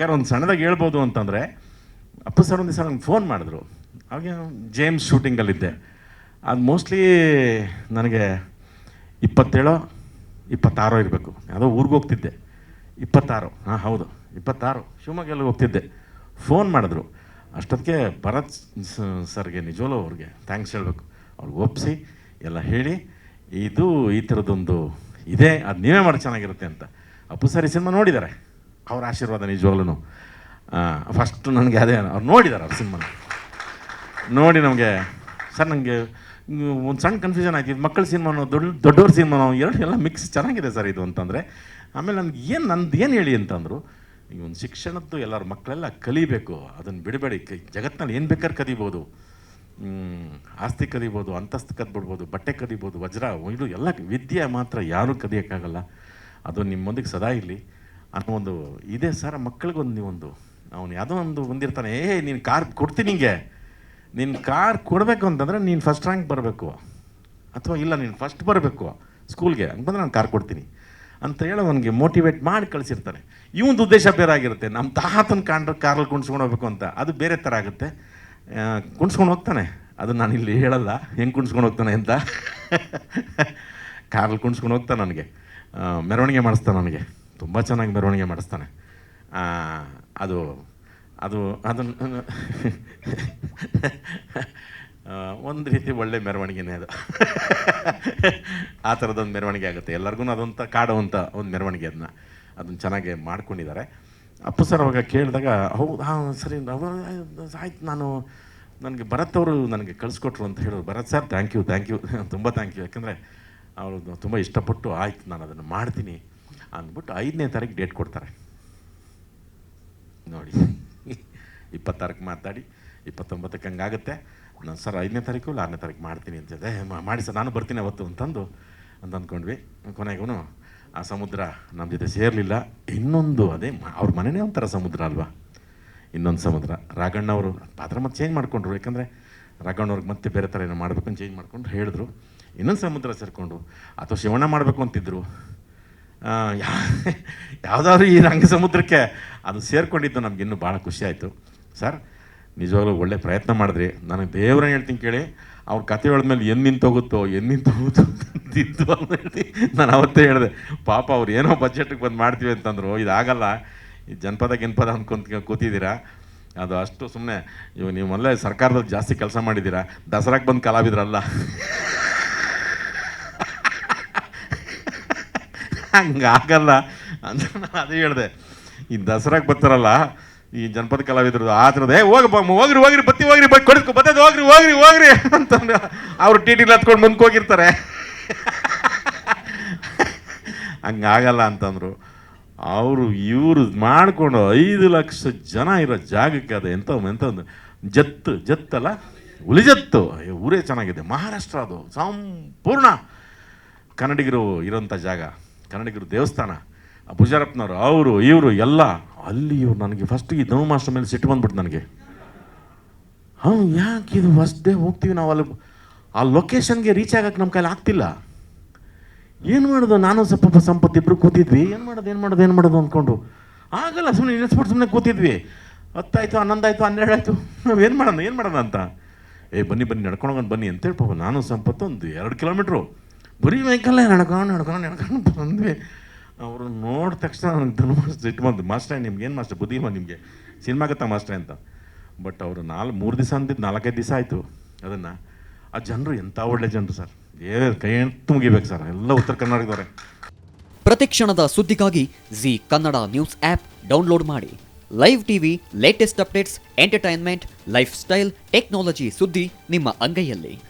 ಯಾಕಂದ್ರೆ ಒಂದು ಸಣ್ಣದಾಗಿ ಹೇಳ್ಬೋದು ಅಂತಂದರೆ, ಅಪ್ಪ ಸರ್ ಒಂದು ದಿವಸ ನಂಗೆ ಫೋನ್ ಮಾಡಿದ್ರು. ಅವಾಗ ಜೇಮ್ಸ್ ಶೂಟಿಂಗಲ್ಲಿದ್ದೆ ಅದು ಮೋಸ್ಟ್ಲಿ ನನಗೆ ಇಪ್ಪತ್ತೇಳೋ, ಇಪ್ಪತ್ತಾರೋ ಇರಬೇಕು. ಯಾವುದೋ ಊರಿಗೆ ಹೋಗ್ತಿದ್ದೆ. ಇಪ್ಪತ್ತಾರು. ಹಾಂ, ಹೌದು. ಇಪ್ಪತ್ತಾರು. ಶಿವಮೊಗ್ಗಲ್ಲಿ ಹೋಗ್ತಿದ್ದೆ. ಫೋನ್ ಮಾಡಿದ್ರು. ಅಷ್ಟೊತ್ತಿಗೆ ಭರತ್ ಸರ್ಗೆ ನಿಜೋಲೋ ಅವ್ರಿಗೆ ಥ್ಯಾಂಕ್ಸ್ ಹೇಳಬೇಕು. ಅವ್ರಿಗೆ ಒಪ್ಪಿಸಿ ಎಲ್ಲ ಹೇಳಿ, ಇದು ಈ ಥರದ್ದೊಂದು ಇದೆ. ಅದು ನೀವೇ ಮಾಡಿ ಚೆನ್ನಾಗಿರುತ್ತೆ ಅಂತ. ಅಪ್ಪು ಸರ್ ಈ ಸಿನಿಮಾ ನೋಡಿದ್ದಾರೆ ಅವ್ರ ಆಶೀರ್ವಾದ ನಿಜವಾಗ್ಲೂ ಫಸ್ಟು ನನಗೆ ಅದೇ ಅವ್ರು ನೋಡಿದ್ದಾರೆ ಅವ್ರ ಸಿನಿಮಾನ. ನೋಡಿ ನಮಗೆ ಸರ್ ನನಗೆ ಒಂದು ಸಣ್ಣ ಕನ್ಫ್ಯೂಷನ್ ಆಯ್ತು. ಇದು ಮಕ್ಕಳ ಸಿನಿಮಾನು ದೊಡ್ಡ ದೊಡ್ಡವ್ರ ಸಿನಿಮಾನು ಎರಡು ಎಲ್ಲ ಮಿಕ್ಸ್ ಚೆನ್ನಾಗಿದೆ ಸರ್ ಇದು ಅಂತಂದರೆ. ಆಮೇಲೆ ನನಗೆ ಏನು ನಂದು ಏನು ಹೇಳಿ ಅಂತಂದರು, ಈ ಒಂದು ಶಿಕ್ಷಣದ್ದು ಎಲ್ಲರ ಮಕ್ಕಳೆಲ್ಲ ಕಲಿಬೇಕು. ಅದನ್ನು ಬಿಡಬೇಡಿ. ಜಗತ್ತಿನಲ್ಲಿ ಏನು ಬೇಕಾದ್ರೆ ಕದಿಬೋದು. ಆಸ್ತಿ ಕದಿಬೋದು, ಅಂತಸ್ತು ಕದ್ಬಿಡ್ಬೋದು, ಬಟ್ಟೆ ಕದಿಬೋದು, ವಜ್ರ, ಇದು ಎಲ್ಲ ವಿದ್ಯೆ ಮಾತ್ರ ಯಾರೂ ಕದಿಯೋಕ್ಕಾಗಲ್ಲ. ಅದು ನಿಮ್ಮೊಂದಿಗೆ ಸದಾ ಇರಲಿ. ಅನ್ನೋ ಒಂದು ಇದೆ ಸರ್, ಮಕ್ಕಳಿಗೊಂದು ನೀವೊಂದು. ಅವನು ಯಾವುದೋ ಒಂದು ಬಂದಿರ್ತಾನೆ ಏ, ನೀನು ಕಾರ್ ಕೊಡ್ತೀನಿ ನಿಂಗೆ. ನಿನ್ನ ಕಾರ್ ಕೊಡಬೇಕು ಅಂತಂದರೆ ನೀನು ಫಸ್ಟ್ ರ್ಯಾಂಕ್ ಬರಬೇಕು. ಅಥವಾ, ಇಲ್ಲ, ನೀನು ಫಸ್ಟ್ ಬರಬೇಕು ಸ್ಕೂಲ್ಗೆ ಹಂಗೆ ಬಂದರೆ ನಾನು ಕಾರ್ ಕೊಡ್ತೀನಿ. ಅಂತ ಹೇಳಿ ಅವನಿಗೆ ಮೋಟಿವೇಟ್ ಮಾಡಿ ಕಳಿಸಿರ್ತಾನೆ. ಇವೊಂದು ಉದ್ದೇಶ ಬೇರೆ ಆಗಿರುತ್ತೆ. ನಮ್ಮ ತಾತನ ಕಾಂಡ್ರೆ ಕಾರಲ್ಲಿ ಕುಣ್ಸ್ಕೊಂಡು ಹೋಗ್ಬೇಕು ಅಂತ. ಅದು ಬೇರೆ ಥರ ಆಗುತ್ತೆ. ಕುಣ್ಸ್ಕೊಂಡು ಹೋಗ್ತಾನೆ. ಅದು ನಾನು ಇಲ್ಲಿ ಹೇಳಲ್ಲ. ಹೆಂಗೆ ಕುಣ್ಸ್ಕೊಂಡು ಹೋಗ್ತಾನೆ ಅಂತ. ಕಾರಲ್ಲಿ ಕುಣ್ಸ್ಕೊಂಡು ಹೋಗ್ತಾನೆ ನನಗೆ ಮೆರವಣಿಗೆ ಮಾಡಿಸ್ತಾನೆ ನನಗೆ ತುಂಬ ಚೆನ್ನಾಗಿ ಮೆರವಣಿಗೆ ಮಾಡಿಸ್ತಾನೆ. ಅದು ಅದು, ಅದನ್ನು ಒಂದು ರೀತಿ ಒಳ್ಳೆ ಮೆರವಣಿಗೆನೇ ಅದು. ಆ ಥರದೊಂದು ಮೆರವಣಿಗೆ ಆಗುತ್ತೆ. ಎಲ್ಲರಿಗೂ ಅದೊಂಥ ಕಾಡುವಂಥ ಒಂದು ಮೆರವಣಿಗೆ ಅದನ್ನ ಅದನ್ನು ಚೆನ್ನಾಗಿ ಮಾಡ್ಕೊಂಡಿದ್ದಾರೆ. ಅಪ್ಪು ಸರ್ ಅವಾಗ ಕೇಳಿದಾಗ, ಹೌದು, ಹಾಂ, ಸರಿ ಆಯ್ತು, ನಾನು, ನನಗೆ ಭರತ್ ಅವರು ನನಗೆ ಕಳಿಸ್ಕೊಟ್ರು ಅಂತ ಹೇಳೋರು Bharath sir thank you thank you ತುಂಬ ಥ್ಯಾಂಕ್ ಯು ಯಾಕಂದರೆ, ಅವರು ತುಂಬ ಇಷ್ಟಪಟ್ಟು, ಆಯ್ತು, ನಾನು ಅದನ್ನು ಮಾಡ್ತೀನಿ. ಅಂದ್ಬಿಟ್ಟು ಐದನೇ ತಾರೀಕು ಡೇಟ್ ಕೊಡ್ತಾರೆ. ನೋಡಿ, ಇಪ್ಪತ್ತಾರಕ್ಕೆ ಮಾತಾಡಿ, ಇಪ್ಪತ್ತೊಂಬತ್ತಕ್ಕೆ ಹಂಗಾಗುತ್ತೆ. ನಾನು ಸರ್, ಐದನೇ ತಾರೀಕು ಇಲ್ಲ, ಆರನೇ ತಾರೀಕು ಮಾಡ್ತೀನಿ ಅಂತ ಮಾ- ಮಾಡಿ ಸರ್, ನಾನು ಬರ್ತೀನಿ ಅವತ್ತು ಅಂತಂದು, ಅಂತ ಅಂದ್ಕೊಂಡ್ವಿ. ಕೊನೆಗೂ ಆ ಸಮುದ್ರ ನಮ್ಮ ಜೊತೆ ಸೇರಲಿಲ್ಲ. ಇನ್ನೊಂದು ಅದೇ ಅವ್ರ ಮನೆಯೇ ಒಂಥರ ಸಮುದ್ರ ಅಲ್ವಾ? ಇನ್ನೊಂದು ಸಮುದ್ರ. ರಾಘಣ್ಣವರು ಪಾತ್ರ ಮತ್ತೆ ಚೇಂಜ್ ಮಾಡಿಕೊಂಡ್ರು. ಯಾಕಂದರೆ ರಾಘಣ್ಣವ್ರಿಗೆ ಮತ್ತೆ ಬೇರೆ ಥರ ಏನೋ ಮಾಡಬೇಕು ಅಂತ ಚೇಂಜ್ ಮಾಡ್ಕೊಂಡು ಹೇಳಿದ್ರು. ಇನ್ನೊಂದು ಸಮುದ್ರ ಸೇರಿಕೊಂಡು ಅಥವಾ ಶಿವಣ್ಣ ಮಾಡಬೇಕು ಅಂತಿದ್ರು. ಯಾವುದಾದ್ರು ಈ ರಂಗ ಸಮುದ್ರಕ್ಕೆ ಅದು ಸೇರ್ಕೊಂಡಿದ್ದು ನಮ್ಗೆ ಇನ್ನೂ ಭಾಳ ಖುಷಿ ಆಯಿತು. ಸರ್, ನಿಜವಾಗ್ಲೂ ಒಳ್ಳೆ ಪ್ರಯತ್ನ ಮಾಡಿದ್ರಿ. ನನಗೆ ದೇವ್ರನ್ನ ಹೇಳ್ತೀನಿ ಕೇಳಿ, ಅವ್ರ ಕತೆ ಹೇಳಿದ್ಮೇಲೆ ಎಲ್ಲಿ ನಿಂತೋಗುತ್ತೋ ಎಲ್ಲಿ ನಿಂತೋಗುತ್ತೋ ಅಂತಿತ್ತು ಅಂತ ಹೇಳಿ ನಾನು ಅವತ್ತೇ ಹೇಳಿದೆ, ಪಾಪ ಅವ್ರು ಏನೋ ಬಜೆಟ್ಗೆ ಬಂದು ಮಾಡ್ತೀವಿ ಅಂತಂದರು, ಇದಾಗಲ್ಲ. ಈ ಜನಪದ, ಗಿನ್ಪದ ಅಂದ್ಕೊಂತ ಕೂತಿದ್ದೀರಾ? ಅದು ಅಷ್ಟು ಸುಮ್ಮನೆ ಇವಾಗ ನೀವು ಮೊದಲೇ ಸರ್ಕಾರದಲ್ಲಿ ಜಾಸ್ತಿ ಕೆಲಸ ಮಾಡಿದ್ದೀರಾ? ದಸರಾಕ್ಕೆ ಬಂದು ಕಲಾವಿದ್ರಲ್ಲ. ಹಂಗಾಗಲ್ಲ ಅಂತ ನಾನು ಅದೇ ಹೇಳಿದೆ. ಈ ದಸರಾಗೆ ಬರ್ತಾರಲ್ಲ, ಈ ಜನಪದ ಕಲಾವಿದ್ರು ಆ ಥರದ ಏ ಹೋಗಪ್ಪ ಹೋಗ್ರಿ ಹೋಗ್ರಿ, ಬತ್ತಿ, ಹೋಗ್ರಿ ಬಟ್ ಕೊಡಿಸ್ಕೊ ಬತ್ತದ ಹೋಗ್ರಿ ಹೋಗ್ರಿ ಹೋಗ್ರಿ ಅಂತಂದು ಅವರು ಟಿ ಟಿಲಿ ಹತ್ಕೊಂಡು ಮುಂದಕ್ಕೆ ಹೋಗಿರ್ತಾರೆ. ಹಂಗಾಗಲ್ಲ ಅಂತಂದರು. ಅವರು ಇವರು ಮಾಡಿಕೊಂಡು ಐದು ಲಕ್ಷ ಜನ ಇರೋ ಜಾಗಕ್ಕೆ ಅದು ಎಂಥ ಒಂದು ಜತ್ತು, ಜತ್ತಲ್ಲ? ಹುಲಿಜತ್ತು ಊರೇ ಚೆನ್ನಾಗಿದೆ. ಮಹಾರಾಷ್ಟ್ರ ಅದು ಸಂಪೂರ್ಣ ಕನ್ನಡಿಗರು ಇರೋಂಥ ಜಾಗ. ಕನ್ನಡಿಗರು ದೇವಸ್ಥಾನ, ಆ ಪೂಜಾರಪ್ಪನವರು ಅವರು, ಇವರು, ಎಲ್ಲ. ಅಲ್ಲಿ ಇವ್ರು ನನಗೆ ಫಸ್ಟ್ ಈ ಧನು ಮಾಸ್ಟರ್ ಮೇಲೆ ಸಿಟ್ಟು ಬಂದ್ಬಿಟ್ಟು ನನಗೆ. ಹಾಂ ಯಾಕೆ ಇದು ಫಸ್ಟ್ ಡೇ ಹೋಗ್ತೀವಿ ನಾವು ಅಲ್ಲಿ? ಆ ಲೊಕೇಶನ್ಗೆ ರೀಚ್ ಆಗಕ್ಕೆ ನಮ್ಮ ಕೈಲಿ ಆಗ್ತಿಲ್ಲ. ಏನು ಮಾಡೋದು? ನಾನು ಸ್ವಲ್ಪ ಸಂಪತ್ತು ಇಬ್ಬರು ಕೂತಿದ್ವಿ. ಏನು ಮಾಡೋದು ಏನು ಮಾಡೋದು ಏನು ಮಾಡೋದು ಅಂದ್ಕೊಂಡು. ಆಗಲ್ಲ ಸುಮ್ಮನೆ ನಿಲ್ಲಿಸ್ಬಿಟ್ಟು ಸುಮ್ಮನೆ ಕೂತಿದ್ವಿ. ಹತ್ತಾಯ್ತು ಹನ್ನೆರಡು ಆಯಿತು ನಾವು ಏನು ಮಾಡೋಣ ಏನು ಮಾಡೋಣ ಅಂತ? ಏ, ಬನ್ನಿ ಬನ್ನಿ, ನಡ್ಕೊಂಡು ಬನ್ನಿ ಅಂತೇಳಿ ಪಾಪ. ನಾನು ಸಂಪತ್ತು ಒಂದು ಎರಡು ಕಿಲೋಮೀಟ್ರು ಬರೀ ವೆಹಿಕಲ್ಲೇ ನಡ್ಕೊಂಡು ನಡ್ಕೊಂಡು ನಡ್ಕೊಂಡು ಬಂದ್ವಿ. ಅವರು ನೋಡಿದ ತಕ್ಷಣ ನನಗೆ ಧನುಮಾಸ್ ಸಿಟ್ಟು ಬಂದು ಮಾಸ್ಟ್ರೇ, ನಿಮ್ಗೆ ಏನು ಮಾಸ್ಟರ್ ಬುದ್ಧಿ ನಿಮಗೆ? ಸಿನಿಮಾಗತ್ತಾ ಮಾಸ್ಟ್ರೇ ಅಂತ. ಬಟ್ ಅವರು ನಾಲ್ಕು ಮೂರು ದಿವಸ ಅಂದಿದ್ದು ನಾಲ್ಕೈದು ದಿವಸ ಆಯಿತು ಅದನ್ನು. ಆ ಜನರು ಎಂಥ ಒಳ್ಳೆ ಜನರು ಸರ್. ಏ, ಕೈ ಮುಗಿಬೇಕು ಸರ್. ಎಲ್ಲ ಉತ್ತರ ಕರ್ನಾಟಕದವ್ರೆ. ಪ್ರತಿಕ್ಷಣದ ಸುದ್ದಿಗಾಗಿ Zee Kannada news app download ಮಾಡಿ. Live TV latest updates, entertainment, lifestyle, technology ಸುದ್ದಿ ನಿಮ್ಮ ಅಂಗೈಯಲ್ಲಿ.